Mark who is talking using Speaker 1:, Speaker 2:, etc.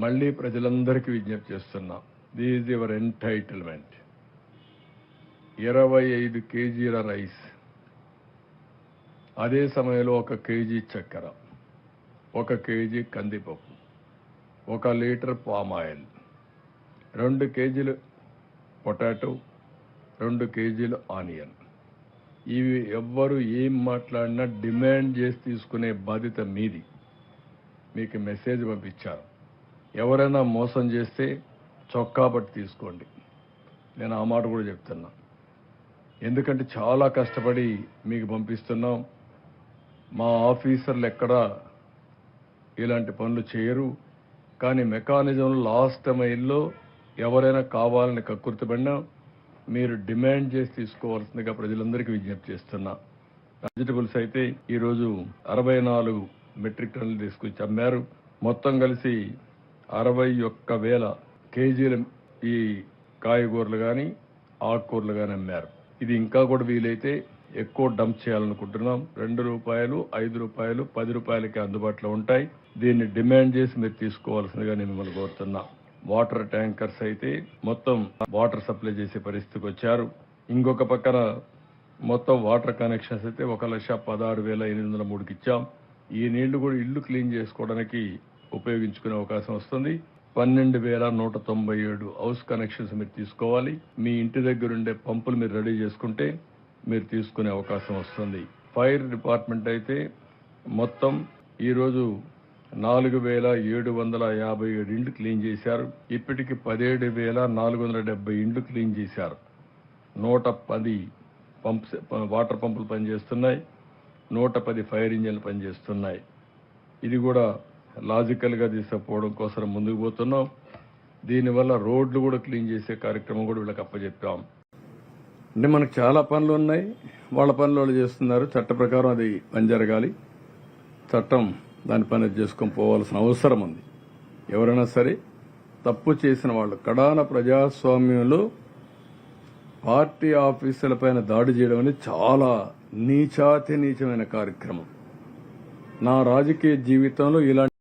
Speaker 1: మళ్ళీ ప్రజలందరికీ విజ్ఞప్తి చేస్తున్నాం. దీస్ యువర్ ఎంటైటిల్మెంట్ ఇరవై ఐదు కేజీల రైస్. అదే సమయంలో ఒక కేజీ చక్కెర. ఒక కేజీ కందిపప్పు. ఒక లీటర్ పామ్ ఆయిల్. రెండు కేజీలు పొటాటో. రెండు కేజీలు ఆనియన్. ఇవి ఎవ్వరు ఏం మాట్లాడినా డిమాండ్ చేసి తీసుకునే బాధ్యత మీది. మీకు మెసేజ్ పంపించారు ఎవరైనా మోసం చేస్తే చొక్కా పట్టి తీసుకోండి. నేను ఆ మాట కూడా చెప్తున్నా. ఎందుకంటే చాలా కష్టపడి మీకు పంపిస్తున్నాం. మా ఆఫీసర్లు ఎక్కడా ఇలాంటి పనులు చేయరు. కానీ మెకానిజం లాస్ట్ మైల్లో ఎవరైనా కావాలని కక్కుర్తిపడినా మీరు డిమాండ్ చేసి తీసుకోవాల్సిందిగా ప్రజలందరికీ విజ్ఞప్తి చేస్తున్నా. వెజిటబుల్స్ అయితే ఈరోజు అరవై నాలుగు మెట్రిక్ టన్నులు తీసుకొచ్చి అమ్మారు. మొత్తం కలిసి అరవై ఒక్క వేల కేజీల ఈ కాయగూరలు కానీ ఆకుకూరలు కానీ అమ్మారు. ఇది ఇంకా కూడా వీలైతే ఎక్కువ డంప్ చేయాలనుకుంటున్నాం. రెండు రూపాయలు ఐదు రూపాయలు పది రూపాయలకి అందుబాటులో ఉంటాయి. దీన్ని డిమాండ్ చేసి మీరు తీసుకోవాల్సిందిగా నేను మిమ్మల్ని కోరుతున్నా. వాటర్ ట్యాంకర్స్ అయితే మొత్తం వాటర్ సప్లై చేసే పరిస్థితికి వచ్చారు. ఇంకొక పక్కన మొత్తం వాటర్ కనెక్షన్స్ అయితే ఒక లక్ష పదహారు వేల ఎనిమిది వందల మూడుకి ఇచ్చాం. ఈ నీళ్ళు కూడా ఇల్లు క్లీన్ చేసుకోవడానికి ఉపయోగించుకునే అవకాశం వస్తుంది. పన్నెండు వేల నూట తొంభై ఏడు హౌస్ కనెక్షన్స్ మీరు తీసుకోవాలి. మీ ఇంటి దగ్గర ఉండే పంపులు మీరు రెడీ చేసుకుంటే మీరు తీసుకునే అవకాశం వస్తుంది. ఫైర్ డిపార్ట్మెంట్ అయితే మొత్తం ఈరోజు నాలుగు వేల ఏడు వందల యాభై ఏడు ఇండ్లు క్లీన్ చేశారు. ఇప్పటికి పదిహేడు వేల నాలుగు వందల డెబ్బై ఇండ్లు క్లీన్ చేశారు. నూట పది పంప్స్ వాటర్ పంపులు పనిచేస్తున్నాయి. నూట పది ఫైర్ ఇంజన్లు పనిచేస్తున్నాయి. ఇది కూడా లాజికల్గా తీసుకుపోవడం కోసం ముందుకు పోతున్నాం. దీనివల్ల రోడ్లు కూడా క్లీన్ చేసే కార్యక్రమం కూడా వీళ్ళకి అప్పచెప్పాం అంటే మనకు చాలా పనులు ఉన్నాయి. వాళ్ళ పనులు వాళ్ళు చేస్తున్నారు. చట్ట ప్రకారం అది పని జరగాలి. చట్టం దాని పని చేసుకొని పోవాల్సిన అవసరం ఉంది. ఎవరైనా సరే తప్పు చేసిన వాళ్ళు కడాన ప్రజాస్వామ్యంలో పార్టీ ఆఫీసుల పైన దాడి చేయడం అనేది చాలా నీచాతి నీచమైన కార్యక్రమం. నా రాజకీయ జీవితంలో ఇలాంటి